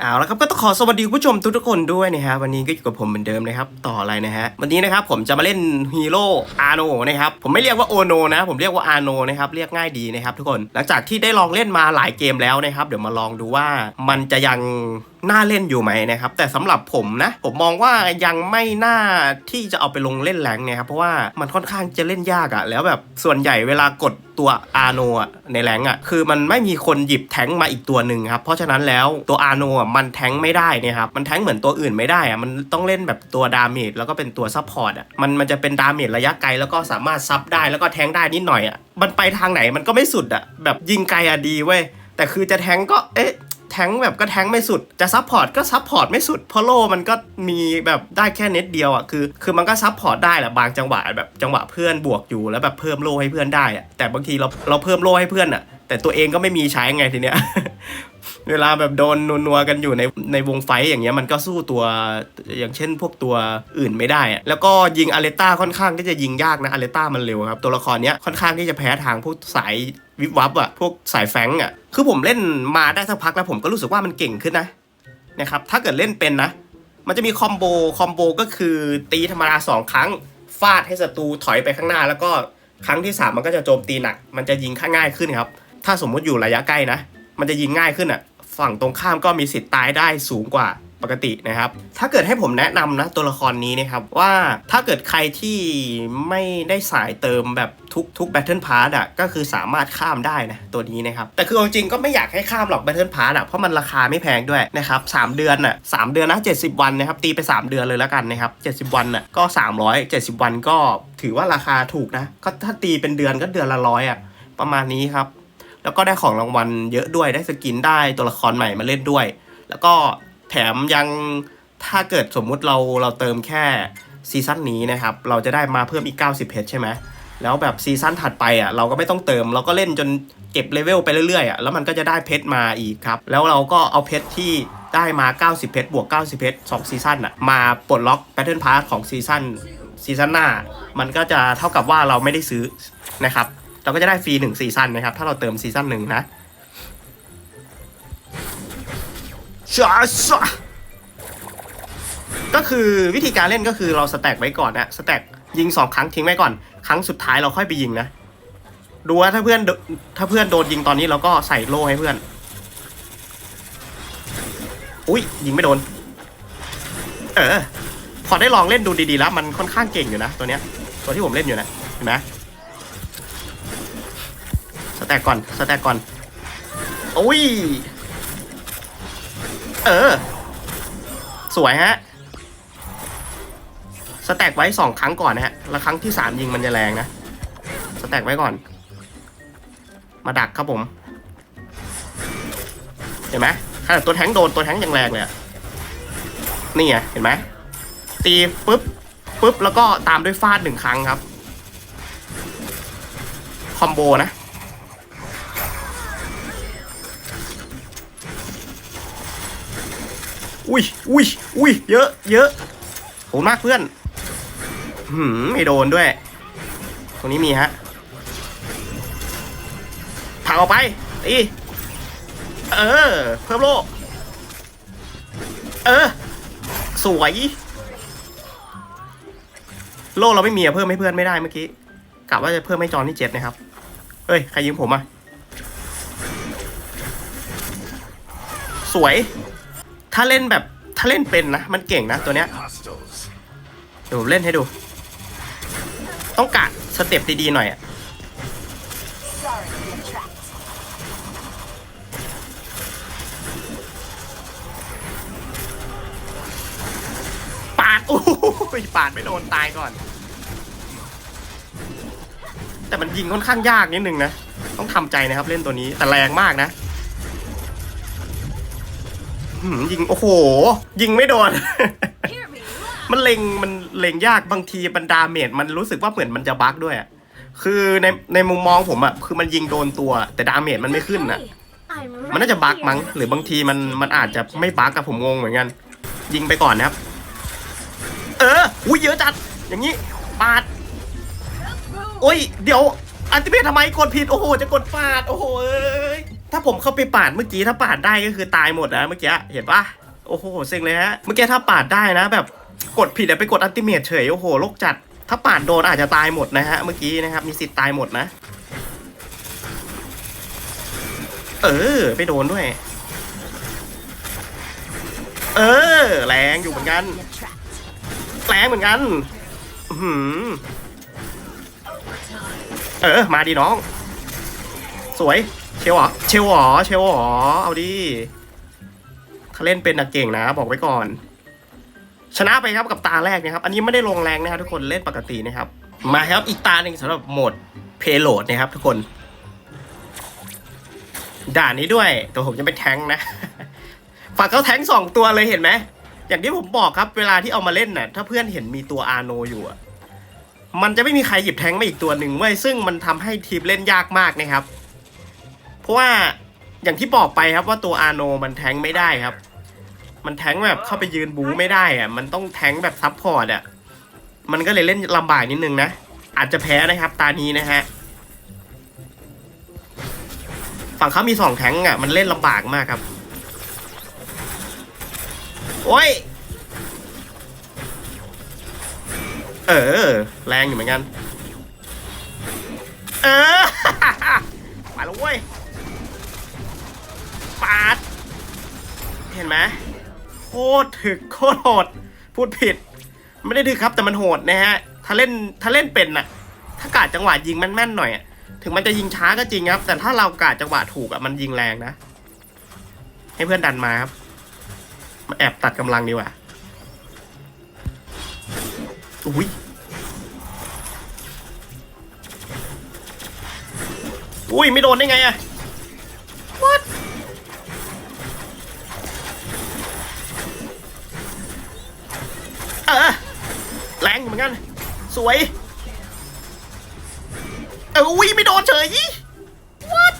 เอาละครับก็ต้องขอสวัสดีคุณผู้ชมทุกทุกคนด้วยนะฮะวันนี้ก็อยู่กับผมเหมือนเดิมนะครับต่ออะไรนะฮะวันนี้นะครับผมจะมาเล่นฮีโร่อาโนนะครับผมไม่เรียกว่าโอโนนะผมเรียกว่าอาโนนะครับเรียกง่ายดีนะครับทุกคนหลังจากที่ได้ลองเล่นมาหลายเกมแล้วนะครับ เดี๋ยวมาลองดูว่ามันจะยังน่าเล่นอยู่ไหมนะครับแต่สำหรับผมนะผมมองว่ายังไม่น่าที่จะเอาไปลงเล่นแรงเนี่ยครับเพราะว่ามันค่อนข้างจะเล่นยากอะแล้วแบบส่วนใหญ่เวลากดตัวอาโนอะในแรงอะคือมันไม่มีคนหยิบแทงมาอีกตัวหนึ่งครับเพราะฉะนั้นแล้วตัวอาโนอะมันแทงไม่ได้เนี่ยครับมันแทงเหมือนตัวอื่นไม่ได้อะมันต้องเล่นแบบตัวดาเมจแล้วก็เป็นตัวซัพพอร์ตอะมันมันจะเป็นดาเมจระยะไกลแล้วก็สามารถซับได้แล้วก็แทงได้นิดหน่อยอะมันไปทางไหนมันก็ไม่สุดอะแบบยิงไกลอะดีเว้ยแต่คือจะแทงก็เอ๊ะ ท้งแบบก็แท้งไม่สุด จะซัพพอร์ตก็ซัพพอร์ตไม่สุด เพราะโล่มันก็มีแบบได้แค่เน็ตเดียวอะคือ คือมันก็ซัพพอร์ตได้แหละบางจังหวะแบบจังหวะเพื่อนบวกอยู่แล้วแบบเพิ่มโล่ให้เพื่อนได้อะแต่บางทีเราเราเพิ่มโล่ให้เพื่อนอะแต่ตัวเองก็ไม่มีใช้ไงทีเนี้ย เวลาแบบโดนนัวๆกันอยู่ในในวงไฟอย่างเงี้ยมันก็สู้ตัวอย่างเช่น พวกตัวอื่นไม่ได้อะแล้วก็ยิงอาเลต้าค่อนข้างที่จะยิงยากนะอาเลต้ามันเร็วครับ ตัวละครเนี้ยค่อนข้างที่จะแพ้ทางพวกสายวิบวับอะพวกสายแฟงอะคือผมเล่นมาได้สักพักแล้วผมก็รู้สึกว่ามันเก่งขึ้นนะนะครับถ้าเกิดเล่นเป็นนะ มันจะมีคอมโบคอมโบก็คือตีธรรมดาสองครั้งฟาดให้ศัตรูถอยไปข้างหน้า แล้วก็ครั้งที่สามมันก็จะโจมตีหนัก มันจะยิงข้าง่ายขึ้นครับ ถ้าสมมุติอยู่ระยะใกล้นะ มันจะยิงง่ายขึ้นอะ ฝั่งตรงข้ามก็มีสิทธิ์ตายได้สูงกว่าปกตินะครับ ถ้าเกิดให้ผมแนะนำนะตัวละครนี้นะครับว่าถ้าเกิดใครที่ไม่ได้สายเติมแบบทุกทุกแบทเทิลพาร์ตอะก็คือสามารถข้ามได้นะตัวนี้นะครับ แต่คือจริงก็ไม่อยากให้ข้ามหรอกแบทเทิลพาร์ตอะเพราะมันราคาไม่แพงด้วยนะครับสามเดือนอะสามเดือนนะ 70 วันนะครับตีไป 3 เดือนเลยแล้วกันนะครับ 70 วันอะก็ 370 วันก็ถือว่าราคาถูกนะก็ถ้าตีเป็นเดือนก็เดือนละร้อยอะประมาณนี้ครับ แล้วก็ได้ของรางวัลเยอะด้วยได้สกินได้ตัวละครใหม่มาเล่นด้วย แล้วก็แถมยังถ้าเกิดสมมุติเราเราเติมแค่ซีซั่นนี้นะครับ เราจะได้มาเพิ่มอีก 90 เพชรใช่ไหมแล้วแบบซีซั่นถัดไปอะเราก็ไม่ต้องเติม เราก็เล่นจนเก็บเลเวลไปเรื่อยๆอะแล้วมันก็จะได้เพชรมาอีกครับ แล้วเราก็เอาเพชรที่ได้มา 90 เพชรบวก 90 เพชร2ซีซั่นอะมาปลดล็อกแพทเทิร์นพาร์ของซีซั่นซีซั่นหน้า มันก็จะเท่ากับว่าเราไม่ได้ซื้อนะครับ เราก็จะได้ฟรีหนึ่งซีซั่นนะครับ ถ้าเราเติมซีซั่นหนึ่งนะชาชาก็คือวิธีการเล่นก็คือเราสแต็กไว้ก่อนนะสแต็กยิงสองครั้งทิ้งไว้ก่อน ครั้งสุดท้ายเราค่อยไปยิงนะ ดูว่าถ้าเพื่อนถ้าเพื่อนโดนยิงตอนนี้เราก็ใส่โล่ให้เพื่อน อุ้ยยิงไม่โดน เออพอได้ลองเล่นดูดีๆแล้ว มันค่อนข้างเก่งอยู่นะตัวเนี้ย ตัวที่ผมเล่นอยู่นะเห็นไหม แต็กก่อน สแต็กก่อนโอ้ย เออ สวยฮะ สแต็กไว้สองครั้งก่อนนะฮะ แล้วครั้งที่สามยิงมันจะแรงนะ สแต็กไว้ก่อน มาดักครับผม เห็นไหมขนาดตัวแทงโดนตัวแทงยังแรงเลยนี่ไงเห็นไหมตีปุ๊บปุ๊บแล้วก็ตามด้วยฟาดหนึ่งครั้งครับ คอมโบนะ อุ้ยอุ้ยอุ้ยเยอะเยอะโหมากเพื่อนหืมไม่โดนด้วย ตรงนี้มีฮะผลักออกไปตีเออ เพิ่มโลเออ สวย โลเราไม่มีอะเพิ่มให้เพื่อนไม่ได้เมื่อกี้กะว่าจะเพิ่มให้จอนที่เจ็ดนะครับ เฮ้ย ใครยิงผมอะสวย ถ้าเล่นแบบถ้าเล่นเป็นนะ มันเก่งนะตัวเนี้ยเดี๋ยวผมเล่นให้ดู ต้องกะสเต็ปดีๆหน่อยอะปาดโอ้ยปาดไม่โดนตายก่อน แต่มันยิงค่อนข้างยากนิดนึงนะ ต้องทำใจนะครับเล่นตัวนี้แต่แรงมากนะ หืมยิง โอ้โห ยิงไม่โดน มันเล็งมันเล็งยากบางทีบรรดาเมจมันรู้สึกว่าเหมือนมันจะบั๊กด้วยอะคือในในมุมมองผมอะคือมันยิงโดนตัว แต่ดาเมจมันไม่ขึ้นอะมันน่าจะบั๊กมั้ง หรือบางทีมันมันอาจจะไม่บั๊กอะผมงงเหมือนกัน ยิงไปก่อนนะครับ เอออุ้ยเยอะจัด อย่างนี้ปาด โอ้ย เดี๋ยวอันติเมททำไมกดผิด โอ้โห จะกดปาด โอ้โหเอ้ย ถ้าผมเข้าไปปาดเมื่อกี้ถ้าปาดได้ก็คือตายหมดนะเมื่อกี้เห็นปะโอ้โหเซ็งเลยฮะเมื่อกี้ถ้าปาดได้นะ แบบกดผิดไปกดอัลติเมทเฉยโอ้โหโลกจัด ถ้าปาดโดนอาจจะตายหมดนะฮะเมื่อกี้นะครับมีสิทธิ์ตายหมดนะ เออไปโดนด้วย เออ แรงอยู่เหมือนกันแรงเหมือนกันหือเออ มาดีน้อง สวย ลเหรอเชลเหรอเชลเหรอเอาดิเขาเล่นเป็นนักเก่งนะ บอกไว้ก่อน ชนะไปครับกับตาแรกนะครับ อันนี้ไม่ได้ลงแรงนะครับทุกคนเล่นปกตินะครับ มาครับอีกตาหนึ่งสำหรับโหมดเพโลดนะครับทุกคน ด่านนี้ด้วยตัวผมจะเป็นแทงนะฝากเขาแทงสองตัวเลยเห็นไหมอย่างที่ผมบอกครับ เวลาที่เอามาเล่นน่ะ ถ้าเพื่อนเห็นมีตัวอาโนอยู่อะมันจะไม่มีใครหยิบแทงมาอีกตัวหนึ่งเว้ยซึ่งมันทำให้ทีมเล่นยากมากนะครับ ราะว่าอย่างที่บอกไปครับว่าตัวอาโนมันแทงค์ไม่ได้ครับ มันแทงค์แบบเข้าไปยืนบูไม่ได้อะมันต้องแทงค์แบบซับพอร์ตอะมันก็เลยเล่นลำบากนิดนึงนะ อาจจะแพ้นะครับ ตานี้นะฮะฝั่งเขามีสองแทงค์อะมันเล่นลำบากมากครับ โอ้ย เออ แรงอยู่เหมือนกัน เออมาแล้วเว้ย ปาด เห็นไหมโคตรถึกโคตรโหด พูดผิด ไม่ได้ถึกครับแต่มันโหดนะฮะ ถ้าเล่นถ้าเล่นเป็นน่ะ ถ้ากาดจังหวะยิงแม่นๆหน่อยอะถึงมันจะยิงช้าก็จริงครับ แต่ถ้าเรากาดจังหวะถูกอะมันยิงแรงนะ ให้เพื่อนดันมาครับ มาแอบตัดกำลังดีกว่าอุ้ยอุ้ยไม่โดนได้ไงอะ สวย เอออุ้ยไม่โดนเฉย What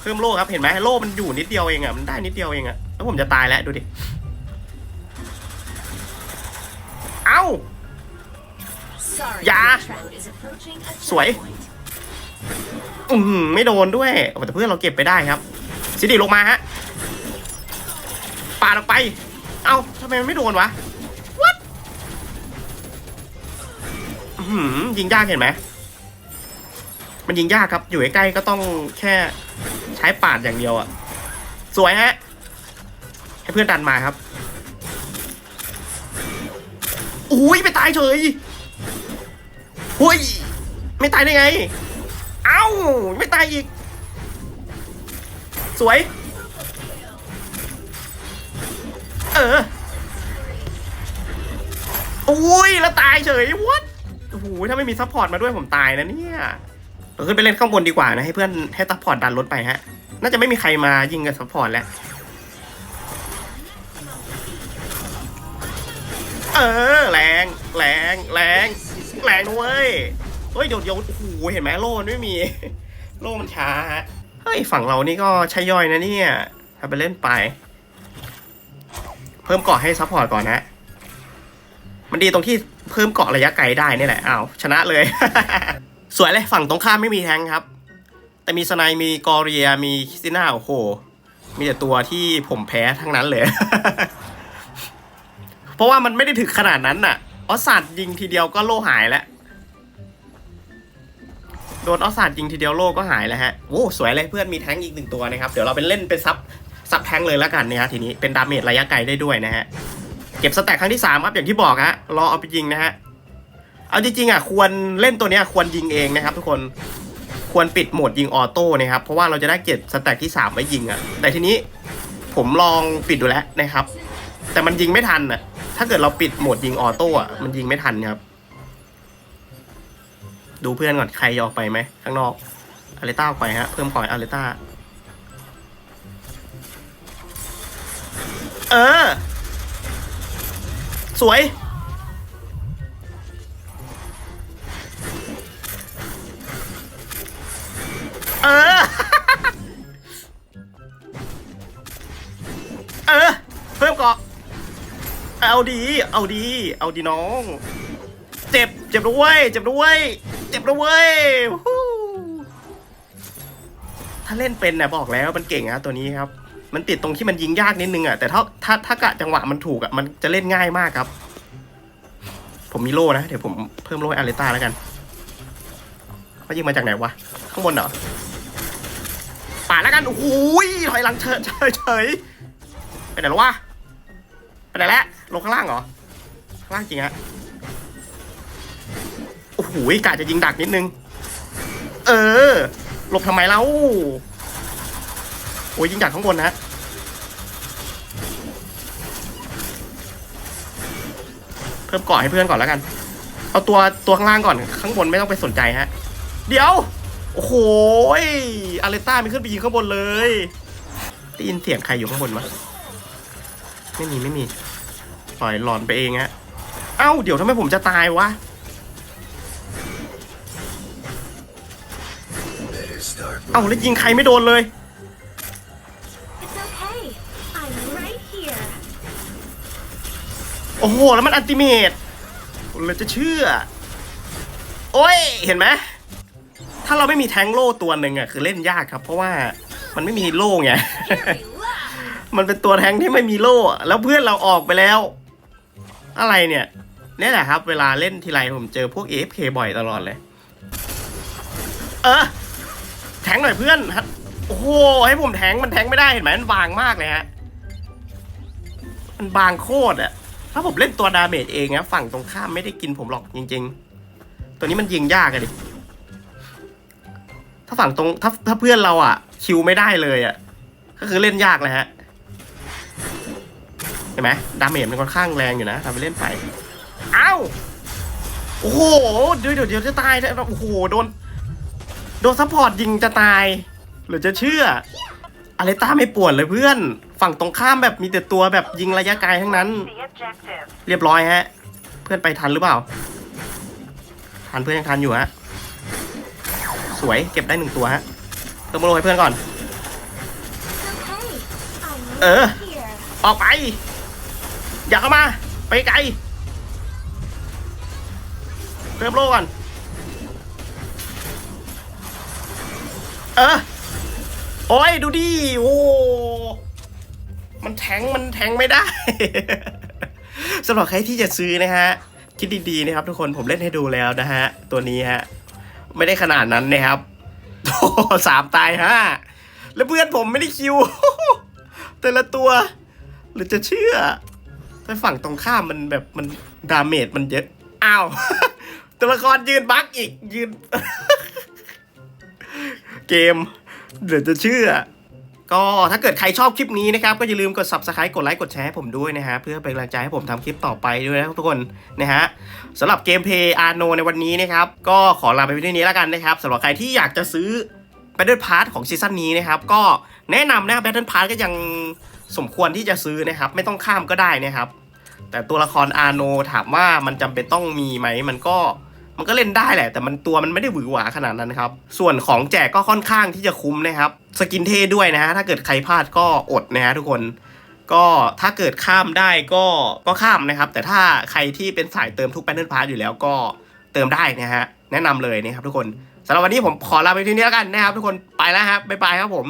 เพิ่มโล่ครับเห็นไหมโล่มันอยู่นิดเดียวเองอะมันได้นิดเดียวเองอะแล้วผมจะตายแล้วดูดิ เอ้า Sorry. Yeah. the attract is approaching a สวย checkpoint. อือหือไม่โดนด้วยแต่เพื่อนเราเก็บไปได้ครับซิดิลงมาฮะปาดออกไป เอ้าทำไมมันไม่โดนวะ What อื้อหือ ยิงยากเห็นไหม มันยิงยากครับ อยู่ใกล้ๆก็ต้องแค่ใช้ปาดอย่างเดียวอะสวยฮะ ให้เพื่อนดันมาครับ อุ้ยไม่ตายเฉยหุ้ย ไม่ตายได้ไง เอ้า ไม่ตายอีก สวย เอออุ้ย แล้วตายเฉยวัด อ้โหถ้าไม่มีซัพพอร์ตมาด้วยผมตายนะเนี่ยเราขึ้นไปเล่นข้างบนดีกว่านะให้เพื่อนให้ซัพพอร์ตดันรถไปฮะ น่าจะไม่มีใครมายิงกับซัพพอร์ตแล้ว เออแรงแรงแรงแรงเว้ยเฮ้ยเดี๋ยดี๋ยวโอ้โหเห็นไหมโล่มันไม่มี โล่มันช้าฮะเฮ้ยฝั่งเรานี่ก็ใช่ย่อยนะเนี่ยทำไปเล่นไป เพิ่มเกาะให้ซัพพอร์ตก่อนนะ มันดีตรงที่เพิ่มเกาะระยะไกลได้นี่แหละอ้าวชนะเลย สวยเลยฝั่งตรงข้ามไม่มีแทงครับ แต่มีสไนมีกอเรียมีคิสติน่าโอ้โหมีแต่ตัวที่ผมแพ้ทั้งนั้นเลย เพราะว่ามันไม่ได้ถึงขนาดนั้นน่ะออสซัดยิงทีเดียวก็โล่หายแล้วโดนออสซาดยิงทีเดียวโลกก็หายแล้วฮะโอ้สวยเลยเพื่อนมีแท้งอีกหนึ่งตัวนะครับ เดี๋ยวเราเป็นเล่นเป็นซับซับแท้งเลยแล้วกันนะฮะทีนี้เป็นดาเมจระยะไกลได้ด้วยนะฮะ เก็บสแต็กครั้งที่3ครับอย่างที่บอกฮะรอเอาไปยิงนะฮะเอาจริงๆอะควรเล่นตัวเนี้ยควรยิงเองนะครับ ทุกคนควรปิดโหมดยิงออโต้นะครับเพราะว่าเราจะได้เก็บสแต็กที่3ไว้ยิงอะแต่ทีนี้ผมลองปิดดูแล้วนะครับ แต่มันยิงไม่ทันอะถ้าเกิดเราปิดโหมดยิงออโต้อะมันยิงไม่ทันครับ ดูเพื่อนก่อนใครออกไปไหมข้างนอกอาริต้าออกไปฮะเพิ่มพอยอาริต้าเออ สวย เออ เออ เพิ่มเกาะ เอาดี เอาดี เอาดีน้อง เจ็บ เจ็บด้วย เจ็บด้วย เจ็บด้วยถ้าเล่นเป็นนะบอกแล้วมันเก่งนะตัวนี้ครับ มันติดตรงที่มันยิงยากนิดนึงอะแต่ถ้าถ้าถ้ากะจังหวะมันถูกอะมันจะเล่นง่ายมากครับ ผมมีโล่นะเดี๋ยวผมเพิ่มโล่อาริต้าแล้วกันเขายิงมาจากไหนวะข้างบนเหรอป่าแล้วกันโอ้ยถอยหลังเฉยเฉยเฉยไปไหนแล้ววะไปไหนแล้วลงข้างล่างเหรอข้างล่างจริงฮะโอ้โหยกะจะยิงดักนิดนึง เออหลบทำไมเล่า อ้ยยิงจากข้างบนนะฮะเพิ่มเกาะให้เพื่อนก่อนแล้วกัน เอาตัวตัวข้างล่างก่อนข้างบนไม่ต้องไปสนใจฮะ เดี๋ยว โอ้โหอาเลต้าไม่ขึ้นไปยิงข้างบนเลยได้ยินเสียงใครอยู่ข้างบนมั้ไม่มีไม่มีปล่อยหลอนไปเองฮะ เอ้า เดี๋ยวทำไมผมจะตายวะ เอ้าแล้วยิงใครไม่โดนเลย โอ้โห แล้วมันอันติเมตเราจะเชื่อ โอ้ย เห็นไหม ถ้าเราไม่มีแทงโล่ตัวหนึ่งอะคือเล่นยากครับ เพราะว่ามันไม่มีโล่ไง มันเป็นตัวแทงที่ไม่มีโล่ แล้วเพื่อนเราออกไปแล้ว อะไรเนี่ยนี่แหละครับ เวลาเล่นทีไรผมเจอพวก AFK บ่อยตลอดเลย เออ แทงหน่อยเพื่อน โอ้โห ให้ผมแทงมันแทงไม่ได้เห็นไหมมันบางมากเลยฮะ มันบางโคตรอะ ถ้าผมเล่นตัวดาเมจเองนะฝั่งตรงข้ามไม่ได้กินผมหรอกจริง ๆ ตัวนี้มันยิงยากอะดิ ถ้าฝั่งตรงถ้าถ้าเพื่อนเราอะคิวไม่ได้เลยอะก็คือเล่นยากเลยฮะเห็นไหมดาเมจมันค่อนข้างแรงอยู่นะทำไปเล่นไปอ้าวโอ้โหเดี๋ยวเดี๋ยวจะตายแล้วโอ้โหโดนโดนซัพพอร์ตยิงจะตาย หรือจะเชื่ออะไรต้าไม่ปวนเลยเพื่อน ฝั่งตรงข้ามแบบมีแต่ตัวแบบยิงระยะไกลทั้งนั้น เรียบร้อยฮะ เพื่อนไปทันหรือเปล่า ทันเพื่อนยังทันอยู่ฮะ สวยเก็บได้หนึ่งตัวฮะเติมโลให้เพื่อนก่อน It's okay. I'm Uh. right here. ออกไป อย่าเข้ามา ไปไกล เติมโลก่อน เออ โอ้ยดูดิ โอ้ มันแทงมันแทงไม่ได้ สำหรับใครที่จะซื้อนะฮะ คิดดีๆนะครับทุกคนผมเล่นให้ดูแล้วนะฮะ ตัวนี้ฮะ ไม่ได้ขนาดนั้นนะครับสามตายห้าแล้วเพื่อนผมไม่ได้คิว แต่ละตัว หรือจะเชื่อแต่ฝั่งตรงข้ามมันแบบมันดาเมจมันเยอะ อ้าว ตัวละครยืนบั๊กอีกยืน เกม เดี๋ยวจะเชื่อ ก็ถ้าเกิดใครชอบคลิปนี้นะครับ ก็อย่าลืมกด subscribe กดไลค์กดแชร์ให้ผมด้วยนะฮะเพื่อเป็นกำลังใจให้ผมทำคลิปต่อไปด้วยนะทุกคนนะฮะสำหรับเกมเพย์อาร์โนในวันนี้นะครับ ก็ขอลาไปเพียงเท่านี้แล้วกันนะครับสำหรับใครที่อยากจะซื้อ Battle Pass ของซีซั่นนี้นะครับ ก็แนะนำนะครับ Battle Pass ก็ยังสมควรที่จะซื้อนะครับ ไม่ต้องข้ามก็ได้นะครับ แต่ตัวละครอาร์โนถามว่ามันจำเป็นต้องมีไหมมันก็ มันก็เล่นได้แหละ แต่มันตัวมันไม่ได้หวือหวาขนาดนั้นครับ ส่วนของแจกก็ค่อนข้างที่จะคุ้มนะครับ สกินเท่ด้วยนะฮะ ถ้าเกิดใครพลาดก็อดนะฮะทุกคน ก็ถ้าเกิดข้ามได้ก็ก็ข้ามนะครับ แต่ถ้าใครที่เป็นสายเติมทุก Battle Pass อยู่แล้วก็เติมได้นะฮะ แนะนำเลยนะครับทุกคนสำหรับวันนี้ผมขอลาไปที่นี้แล้วกันนะครับทุกคน ไปแล้วครับบ๊ายบายครับผม